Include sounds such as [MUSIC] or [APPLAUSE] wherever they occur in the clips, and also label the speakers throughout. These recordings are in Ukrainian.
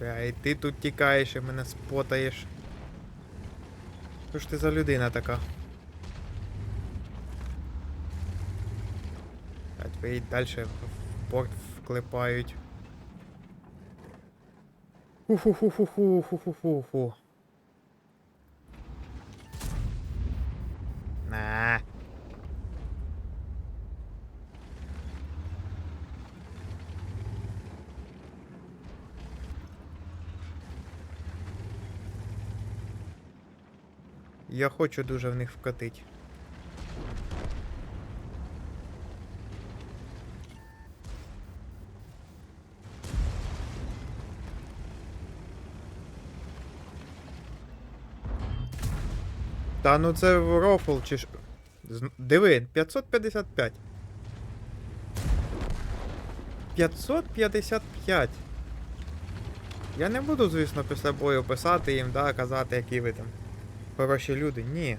Speaker 1: Бля, і ти тут тікаєш і мене спотаєш. Що ж ти за людина така? А твої далі в порт вклепають. Уху-ху-ху-ху-ху-ху-ху-ху. Я хочу дуже в них вкатить. Та ну це рофл чи ж. Диви, 555. 555. Я не буду, звісно, після бою писати їм, да, казати, які ви там хороші люди. Ні.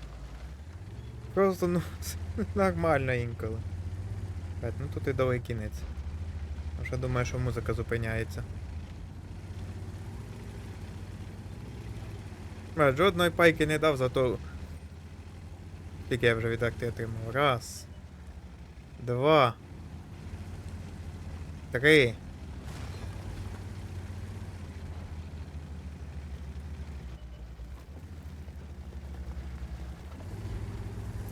Speaker 1: Просто, ну, [LAUGHS] нормально інколи. Ну тут і довгий кінець. А що думаю, що музика зупиняється. Блядь, жодної пайки не дав, зато. Скільки я вже від акти отримав? Раз. Два. Три.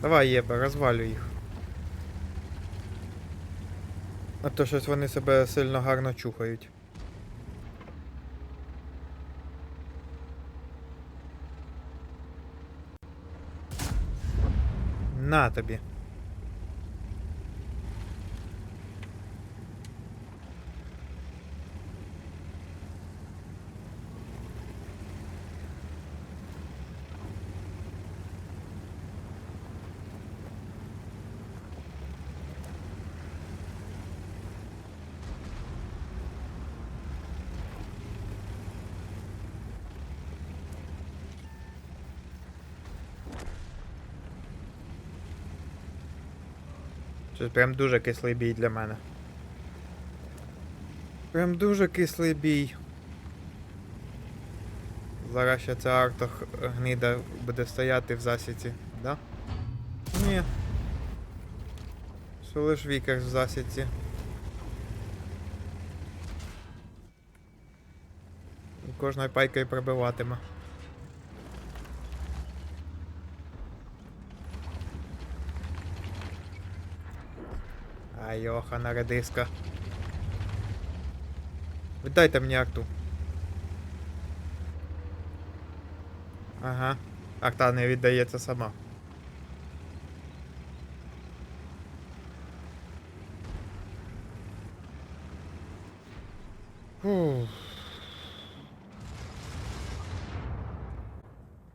Speaker 1: Давай, Єба, розвалю їх. А то щось вони себе сильно гарно чухають. На тобі. Це прям дуже кислий бій для мене. Прям дуже кислий бій. Зараз ще ця арта гнида буде стояти в засіці, да? Ні. Що лиш вікер в засіці. Кожною пайкою пробиватиме. А йохана редиска. Віддайте мені акту. Ага. Акта не віддається сама. Фух.